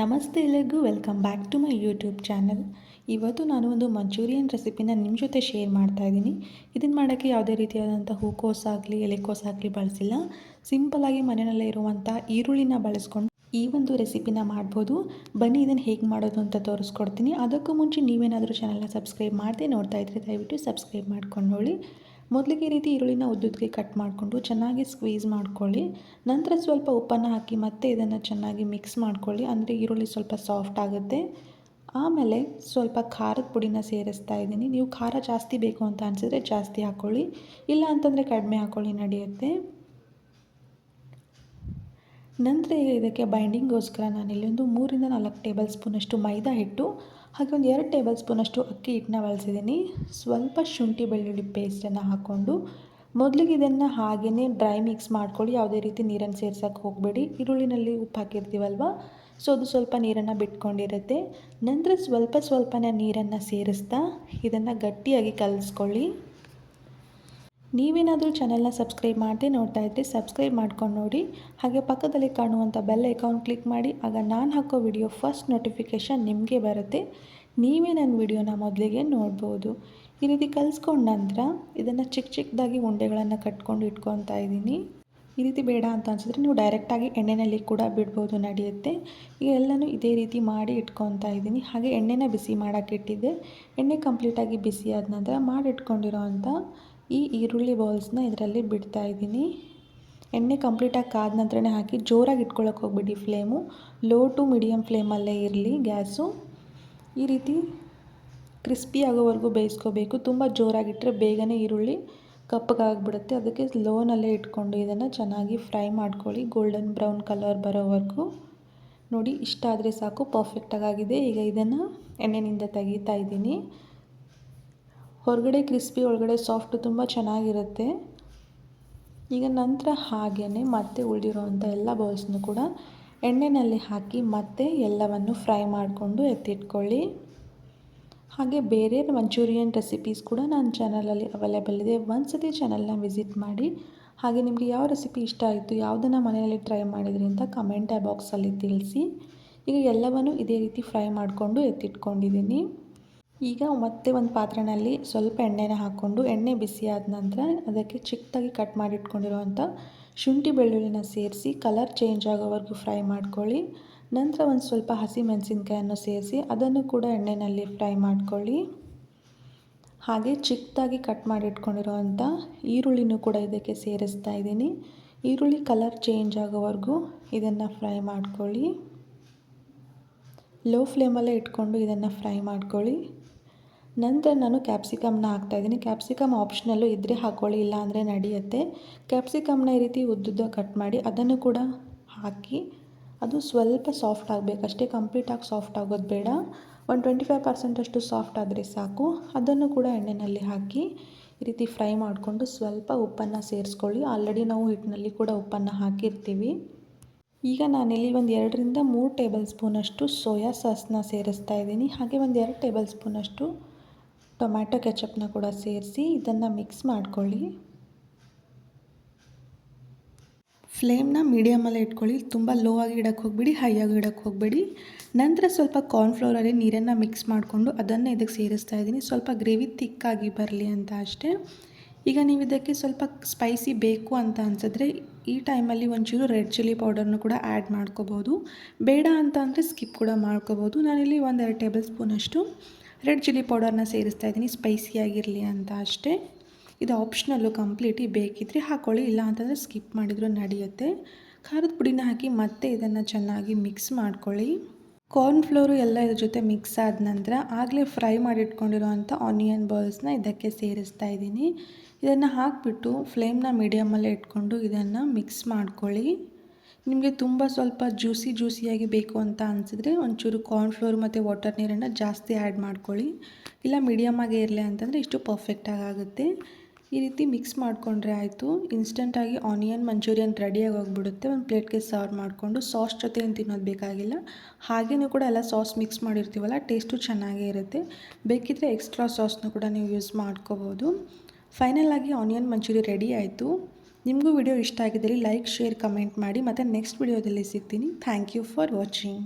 ನಮಸ್ತೆ ಎಲ್ಲರಿಗೂ welcome back to my YouTube channel. ಇವತ್ತು ನಾನು ಒಂದು ಮಂಚೂರಿಯನ್ ರೆಸಿಪಿನ ನಿಮ್ಮ ಜೊತೆ ಶೇರ್ ಮಾಡ್ತಾ ಇದ್ದೀನಿ. ಇದನ್ನು ಮಾಡೋಕ್ಕೆ ಯಾವುದೇ ರೀತಿಯಾದಂಥ ಹೂಕೋಸಾಗಲಿ, ಎಲೆಕೋಸಾಗಲಿ ಬಳಸಿಲ್ಲ. ಸಿಂಪಲಾಗಿ ಮನೆಯಲ್ಲೇ ಇರುವಂಥ ಈರುಳ್ಳಿನ ಬಳಸ್ಕೊಂಡು ಈ ಒಂದು ರೆಸಿಪಿನ ಮಾಡ್ಬೋದು. ಬನ್ನಿ ಇದನ್ನು ಹೇಗೆ ಮಾಡೋದು ಅಂತ ತೋರಿಸ್ಕೊಡ್ತೀನಿ. ಅದಕ್ಕೂ ಮುಂಚೆ ನೀವೇನಾದರೂ ಚಾನಲ್ನ ಸಬ್ಸ್ಕ್ರೈಬ್ ಮಾಡದೆ ನೋಡ್ತಾ ಇದ್ರೆ ದಯವಿಟ್ಟು ಸಬ್ಸ್ಕ್ರೈಬ್ ಮಾಡ್ಕೊಂಡು ನೋಡಿ. ಮೊದಲಿಗೆ ಈ ರೀತಿ ಈರುಳ್ಳಿನ ಉದ್ದುದ್ಗೆ ಕಟ್ ಮಾಡಿಕೊಂಡು ಚೆನ್ನಾಗಿ ಸ್ಕ್ವೀಸ್ ಮಾಡ್ಕೊಳ್ಳಿ. ನಂತರ ಸ್ವಲ್ಪ ಉಪ್ಪನ್ನು ಹಾಕಿ ಮತ್ತೆ ಇದನ್ನು ಚೆನ್ನಾಗಿ ಮಿಕ್ಸ್ ಮಾಡ್ಕೊಳ್ಳಿ. ಅಂದರೆ ಈರುಳ್ಳಿ ಸ್ವಲ್ಪ ಸಾಫ್ಟ್ ಆಗುತ್ತೆ. ಆಮೇಲೆ ಸ್ವಲ್ಪ ಖಾರದ ಪುಡಿನ ಸೇರಿಸ್ತಾ ಇದ್ದೀನಿ. ನೀವು ಖಾರ ಜಾಸ್ತಿ ಬೇಕು ಅಂತ ಅನಿಸಿದ್ರೆ ಜಾಸ್ತಿ ಹಾಕ್ಕೊಳ್ಳಿ ಇಲ್ಲ ಅಂತಂದರೆ ಕಡಿಮೆ ಹಾಕ್ಕೊಳ್ಳಿ ನಡೆಯುತ್ತೆ. ನಂತರ ಇದಕ್ಕೆ ಬೈಂಡಿಂಗೋಸ್ಕರ ನಾನಿಲ್ಲಿ ಒಂದು ಮೂರಿಂದ ನಾಲ್ಕು ಟೇಬಲ್ ಸ್ಪೂನಷ್ಟು ಮೈದಾ ಹಿಟ್ಟು, ಹಾಗೆ ಒಂದು ಎರಡು ಟೇಬಲ್ ಸ್ಪೂನಷ್ಟು ಅಕ್ಕಿ ಹಿಟ್ಟನ್ನ ಬಳಸಿದ್ದೀನಿ ಸ್ವಲ್ಪ ಶುಂಠಿ ಬೆಳ್ಳುಳ್ಳಿ ಪೇಸ್ಟನ್ನು ಹಾಕ್ಕೊಂಡು ಮೊದಲಿಗೆ ಇದನ್ನು ಹಾಗೆಯೇ ಡ್ರೈ ಮಿಕ್ಸ್ ಮಾಡ್ಕೊಳ್ಳಿ. ಯಾವುದೇ ರೀತಿ ನೀರನ್ನು ಸೇರ್ಸೋಕ್ಕೆ ಹೋಗಬೇಡಿ. ಈರುಳ್ಳಿನಲ್ಲಿ ಉಪ್ಪು ಹಾಕಿರ್ತೀವಲ್ವ? ಸೊ ಅದು ಸ್ವಲ್ಪ ನೀರನ್ನು ಬಿಟ್ಕೊಂಡಿರುತ್ತೆ. ನಂತರ ಸ್ವಲ್ಪ ಸ್ವಲ್ಪನೇ ನೀರನ್ನು ಸೇರಿಸ್ತಾ ಇದನ್ನು ಗಟ್ಟಿಯಾಗಿ ಕಲಿಸ್ಕೊಳ್ಳಿ. ನೀವೇನಾದರೂ ಚಾನೆಲ್ನ ಸಬ್ಸ್ಕ್ರೈಬ್ ಮಾಡದೆ ನೋಡ್ತಾ ಇದ್ದರೆ ಸಬ್ಸ್ಕ್ರೈಬ್ ಮಾಡ್ಕೊಂಡು ನೋಡಿ. ಹಾಗೆ ಪಕ್ಕದಲ್ಲಿ ಕಾಣುವಂಥ ಬೆಲ್ ಐಕಾನ್ ಕ್ಲಿಕ್ ಮಾಡಿ. ಆಗ ನಾನು ಹಾಕೋ ವಿಡಿಯೋ ಫಸ್ಟ್ ನೋಟಿಫಿಕೇಷನ್ ನಿಮಗೆ ಬರುತ್ತೆ. ನೀವೇ ನನ್ನ ವಿಡಿಯೋನ ಮೊದಲಿಗೆ ನೋಡ್ಬೋದು. ಈ ರೀತಿ ಕಲಿಸ್ಕೊಂಡ ನಂತರ ಇದನ್ನು ಚಿಕ್ಕ ಚಿಕ್ಕದಾಗಿ ಉಂಡೆಗಳನ್ನು ಕಟ್ಕೊಂಡು ಇಟ್ಕೊತಾ ಇದ್ದೀನಿ. ಈ ರೀತಿ ಬೇಡ ಅಂತ ಅನ್ಸಿದ್ರೆ ನೀವು ಡೈರೆಕ್ಟಾಗಿ ಎಣ್ಣೆಯಲ್ಲಿ ಕೂಡ ಬಿಡ್ಬೋದು ನಡೆಯುತ್ತೆ. ಈಗ ಎಲ್ಲನೂ ಇದೇ ರೀತಿ ಮಾಡಿ ಇಟ್ಕೊತಾ ಇದ್ದೀನಿ. ಹಾಗೆ ಎಣ್ಣೆನ ಬಿಸಿ ಮಾಡೋಕ್ಕೆ ಇಟ್ಟಿದ್ದೆ. ಎಣ್ಣೆ ಕಂಪ್ಲೀಟಾಗಿ ಬಿಸಿ ಆದ ನಂತರ ಮಾಡಿಟ್ಕೊಂಡಿರೋ ಅಂಥ ಈ ಈರುಳ್ಳಿ ಬಾಲ್ಸ್ನ ಇದರಲ್ಲಿ ಬಿಡ್ತಾ ಇದ್ದೀನಿ. ಎಣ್ಣೆ ಕಂಪ್ಲೀಟಾಗಿ ಕಾದ ನಂತರನೇ ಹಾಕಿ ಜೋರಾಗಿ ಇಟ್ಕೊಳ್ಳೋಕೆ ಹೋಗ್ಬಿಡಿ ಫ್ಲೇಮು ಲೋ ಟು ಮೀಡಿಯಮ್ ಫ್ಲೇಮಲ್ಲೇ ಇರಲಿ ಗ್ಯಾಸು. ಈ ರೀತಿ ಕ್ರಿಸ್ಪಿ ಆಗೋವರೆಗೂ ಬೇಯಿಸ್ಕೋಬೇಕು. ತುಂಬ ಜೋರಾಗಿಟ್ಟರೆ ಬೇಗನೆ ಈರುಳ್ಳಿ ಕಪ್ಪಗಾಗ್ಬಿಡುತ್ತೆ. ಅದಕ್ಕೆ ಲೋನಲ್ಲೇ ಇಟ್ಕೊಂಡು ಇದನ್ನು ಚೆನ್ನಾಗಿ ಫ್ರೈ ಮಾಡ್ಕೊಳ್ಳಿ. ಗೋಲ್ಡನ್ ಬ್ರೌನ್ ಕಲರ್ ಬರೋವರೆಗೂ. ನೋಡಿ, ಇಷ್ಟ ಆದರೆ ಸಾಕು ಪರ್ಫೆಕ್ಟಾಗಿದೆ ಈಗ ಇದನ್ನು ಎಣ್ಣೆಯಿಂದ ತೆಗಿತಾ ಇದ್ದೀನಿ. ಹೊರಗಡೆ ಕ್ರಿಸ್ಪಿ ಒಳಗಡೆ ಸಾಫ್ಟ್ ತುಂಬ ಚೆನ್ನಾಗಿರುತ್ತೆ. ಈಗ ನಂತರ ಹಾಗೇ ಮತ್ತೆ ಉಳಿದಿರೋವಂಥ ಎಲ್ಲ ಬೌಲ್ಸ್ನು ಕೂಡ ಎಣ್ಣೆಯಲ್ಲಿ ಹಾಕಿ ಮತ್ತೆ ಎಲ್ಲವನ್ನು ಫ್ರೈ ಮಾಡಿಕೊಂಡು ಎತ್ತಿಟ್ಕೊಳ್ಳಿ. ಹಾಗೆ ಬೇರೆ ಮಂಚೂರಿಯನ್ ರೆಸಿಪೀಸ್ ಕೂಡ ನನ್ನ ಚಾನಲಲ್ಲಿ ಅವೈಲೇಬಲ್ ಇದೆ. ಒಂದು ಸತಿ ಚಾನಲ್ನ ವಿಸಿಟ್ ಮಾಡಿ. ಹಾಗೆ ನಿಮಗೆ ಯಾವ ರೆಸಿಪಿ ಇಷ್ಟ ಆಯಿತು, ಯಾವುದನ್ನು ಮನೆಯಲ್ಲಿ ಟ್ರೈ ಮಾಡಿದ್ರಿ ಅಂತ ಕಮೆಂಟ್ ಬಾಕ್ಸಲ್ಲಿ ತಿಳಿಸಿ. ಈಗ ಎಲ್ಲವನ್ನು ಇದೇ ರೀತಿ ಫ್ರೈ ಮಾಡಿಕೊಂಡು ಎತ್ತಿಟ್ಕೊಂಡಿದ್ದೀನಿ. ಈಗ ಮತ್ತೆ ಒಂದು ಪಾತ್ರೆಯಲ್ಲಿ ಸ್ವಲ್ಪ ಎಣ್ಣೆನ ಹಾಕ್ಕೊಂಡು ಎಣ್ಣೆ ಬಿಸಿ ಆದ ನಂತರ ಅದಕ್ಕೆ ಚಿಕ್ಕದಾಗಿ ಕಟ್ ಮಾಡಿಟ್ಕೊಂಡಿರುವಂಥ ಶುಂಠಿ ಬೆಳ್ಳುಳ್ಳಿನ ಸೇರಿಸಿ ಕಲರ್ ಚೇಂಜ್ ಆಗೋವರೆಗೂ ಫ್ರೈ ಮಾಡ್ಕೊಳ್ಳಿ. ನಂತರ ಒಂದು ಸ್ವಲ್ಪ ಹಸಿ ಮೆಣಸಿನ್ಕಾಯನ್ನು ಸೇರಿಸಿ ಅದನ್ನು ಕೂಡ ಎಣ್ಣೆಯಲ್ಲಿ ಫ್ರೈ ಮಾಡ್ಕೊಳ್ಳಿ. ಹಾಗೆ ಚಿಕ್ಕದಾಗಿ ಕಟ್ ಮಾಡಿಟ್ಕೊಂಡಿರುವಂಥ ಈರುಳ್ಳಿನೂ ಕೂಡ ಇದಕ್ಕೆ ಸೇರಿಸ್ತಾ ಇದ್ದೀನಿ. ಈರುಳ್ಳಿ ಕಲರ್ ಚೇಂಜ್ ಆಗೋವರೆಗೂ ಇದನ್ನು ಫ್ರೈ ಮಾಡ್ಕೊಳ್ಳಿ. ಲೋ ಫ್ಲೇಮಲ್ಲೇ ಇಟ್ಕೊಂಡು ಇದನ್ನು ಫ್ರೈ ಮಾಡ್ಕೊಳ್ಳಿ. ನಂತರ ನಾನು ಕ್ಯಾಪ್ಸಿಕಮ್ನ ಹಾಕ್ತಾಯಿದ್ದೀನಿ ಕ್ಯಾಪ್ಸಿಕಮ್ ಆಪ್ಷನಲ್ಲು ಇದ್ದರೆ ಹಾಕ್ಕೊಳ್ಳಿ ಇಲ್ಲ ಅಂದರೆ ನಡೆಯುತ್ತೆ. ಕ್ಯಾಪ್ಸಿಕಮ್ನ ಈ ರೀತಿ ಉದ್ದುದ್ದ ಕಟ್ ಮಾಡಿ ಅದನ್ನು ಕೂಡ ಹಾಕಿ, ಅದು ಸ್ವಲ್ಪ ಸಾಫ್ಟ್ ಆಗಬೇಕಷ್ಟೇ ಕಂಪ್ಲೀಟಾಗಿ ಸಾಫ್ಟ್ ಆಗೋದು ಬೇಡ. ಒಂದು ಟ್ವೆಂಟಿ ಫೈವ್ ಪರ್ಸೆಂಟಷ್ಟು ಸಾಫ್ಟ್ ಆದರೆ ಸಾಕು. ಅದನ್ನು ಕೂಡ ಎಣ್ಣೆಯಲ್ಲಿ ಹಾಕಿ ಈ ರೀತಿ ಫ್ರೈ ಮಾಡಿಕೊಂಡು ಸ್ವಲ್ಪ ಉಪ್ಪನ್ನು ಸೇರಿಸ್ಕೊಳ್ಳಿ. ಆಲ್ರೆಡಿ ನಾವು ಹಿಟ್ಟಿನಲ್ಲಿ ಕೂಡ ಉಪ್ಪನ್ನು ಹಾಕಿರ್ತೀವಿ. ಈಗ ನಾನಿಲ್ಲಿ ಒಂದು ಎರಡರಿಂದ ಮೂರು ಟೇಬಲ್ ಸ್ಪೂನಷ್ಟು ಸೋಯಾ ಸಾಸ್ನ ಸೇರಿಸ್ತಾ ಇದ್ದೀನಿ. ಹಾಗೆ ಒಂದು ಎರಡು ಟೇಬಲ್ ಸ್ಪೂನಷ್ಟು ಟೊಮ್ಯಾಟೊ ಕೆಚಪ್ನ ಕೂಡ ಸೇರಿಸಿ ಇದನ್ನು ಮಿಕ್ಸ್ ಮಾಡ್ಕೊಳ್ಳಿ. ಫ್ಲೇಮ್ನ ಮೀಡಿಯಮಲ್ಲೇ ಇಟ್ಕೊಳ್ಳಿ. ತುಂಬ ಲೋ ಆಗಿ ಇಡೋಕ್ಕೆ ಹೋಗ್ಬೇಡಿ ಹೈ ಆಗಿ ಇಡೋಕ್ಕೆ ಹೋಗಬೇಡಿ. ನಂತರ ಸ್ವಲ್ಪ ಕಾರ್ನ್ಫ್ಲೋರಲ್ಲಿ ನೀರನ್ನು ಮಿಕ್ಸ್ ಮಾಡಿಕೊಂಡು ಅದನ್ನು ಇದಕ್ಕೆ ಸೇರಿಸ್ತಾ ಇದ್ದೀನಿ. ಸ್ವಲ್ಪ ಗ್ರೇವಿ ತಿಕ್ಕಾಗಿ ಬರಲಿ ಅಂತ ಅಷ್ಟೇ. ಈಗ ನೀವು ಇದಕ್ಕೆ ಸ್ವಲ್ಪ ಸ್ಪೈಸಿ ಬೇಕು ಅಂತ ಅನ್ಸಿದ್ರೆ ಈ ಟೈಮಲ್ಲಿ ಒಂಚೂರು ರೆಡ್ ಚಿಲ್ಲಿ ಪೌಡರ್ನು ಕೂಡ ಆ್ಯಡ್ ಮಾಡ್ಕೋಬೋದು. ಬೇಡ ಅಂತ ಅಂದರೆ ಸ್ಕಿಪ್ ಕೂಡ ಮಾಡ್ಕೋಬೋದು. ನಾನಿಲ್ಲಿ ಒಂದೆರಡು ಟೇಬಲ್ ಸ್ಪೂನಷ್ಟು ರೆಡ್ ಚಿಲ್ಲಿ ಪೌಡರ್ನ ಸೇರಿಸ್ತಾ ಇದ್ದೀನಿ. ಸ್ಪೈಸಿಯಾಗಿರಲಿ ಅಂತ ಅಷ್ಟೇ. ಇದು ಆಪ್ಷನಲ್ಲು ಕಂಪ್ಲೀಟಿ ಬೇಕಿದ್ರೆ ಹಾಕ್ಕೊಳ್ಳಿ ಇಲ್ಲ ಅಂತಂದರೆ ಸ್ಕಿಪ್ ಮಾಡಿದರೂ ನಡೆಯುತ್ತೆ. ಖಾರದ ಪುಡಿನ ಹಾಕಿ ಮತ್ತೆ ಇದನ್ನು ಚೆನ್ನಾಗಿ ಮಿಕ್ಸ್ ಮಾಡ್ಕೊಳ್ಳಿ. ಕಾರ್ನ್ಫ್ಲೋರು ಎಲ್ಲ ಇದ್ರ ಜೊತೆ ಮಿಕ್ಸ್ ಆದ ನಂತರ ಆಗಲೇ ಫ್ರೈ ಮಾಡಿಟ್ಕೊಂಡಿರೋವಂಥ ಆನಿಯನ್ ಬಾಲ್ಸ್ನ ಇದಕ್ಕೆ ಸೇರಿಸ್ತಾ ಇದ್ದೀನಿ. ಇದನ್ನು ಹಾಕಿಬಿಟ್ಟು ಫ್ಲೇಮ್ನ ಮೀಡಿಯಮಲ್ಲೇ ಇಟ್ಕೊಂಡು ಇದನ್ನು ಮಿಕ್ಸ್ ಮಾಡ್ಕೊಳ್ಳಿ. ನಿಮಗೆ ತುಂಬ ಸ್ವಲ್ಪ ಜ್ಯೂಸಿ ಜ್ಯೂಸಿಯಾಗಿ ಬೇಕು ಅಂತ ಅನಿಸಿದ್ರೆ ಒಂಚೂರು ಕಾರ್ನ್ಫ್ಲೋರ್ ಮತ್ತು ವಾಟರ್ ನೀರನ್ನು ಜಾಸ್ತಿ ಆ್ಯಡ್ ಮಾಡ್ಕೊಳ್ಳಿ. ಇಲ್ಲ ಮೀಡಿಯಮ್ಮಾಗೆ ಇರಲಿ ಅಂತಂದರೆ ಇಷ್ಟು ಪರ್ಫೆಕ್ಟಾಗಿ ಆಗುತ್ತೆ. ಈ ರೀತಿ ಮಿಕ್ಸ್ ಮಾಡಿಕೊಂಡ್ರೆ ಆಯಿತು. ಇನ್ಸ್ಟೆಂಟಾಗಿ ಆನಿಯನ್ ಮಂಚೂರಿಯನ್ ರೆಡಿಯಾಗಿ ಹೋಗ್ಬಿಡುತ್ತೆ. ಒಂದು ಪ್ಲೇಟ್ಗೆ ಸರ್ವ್ ಮಾಡಿಕೊಂಡು ಸಾಸ್ ಜೊತೆ ಏನು ತಿನ್ನೋದು ಬೇಕಾಗಿಲ್ಲ. ಹಾಗೇನೂ ಕೂಡ ಎಲ್ಲ ಸಾಸ್ ಮಿಕ್ಸ್ ಮಾಡಿರ್ತೀವಲ್ಲ ಟೇಸ್ಟು ಚೆನ್ನಾಗೇ ಇರುತ್ತೆ. ಬೇಕಿದ್ದರೆ ಎಕ್ಸ್ಟ್ರಾ ಸಾಸ್ನೂ ಕೂಡ ನೀವು ಯೂಸ್ ಮಾಡ್ಕೋಬೋದು. ಫೈನಲ್ ಆಗಿ ಆನಿಯನ್ ಮಂಚೂರಿ ರೆಡಿ ಆಯಿತು. ನಿಮಗೂ ವಿಡಿಯೋ ಇಷ್ಟ ಆಗಿದ್ದಲ್ಲಿ ಲೈಕ್, ಶೇರ್, ಕಮೆಂಟ್ ಮಾಡಿ. ಮತ್ತು ನೆಕ್ಸ್ಟ್ ವಿಡಿಯೋದಲ್ಲಿ ಸಿಗ್ತೀನಿ. Thank you for watching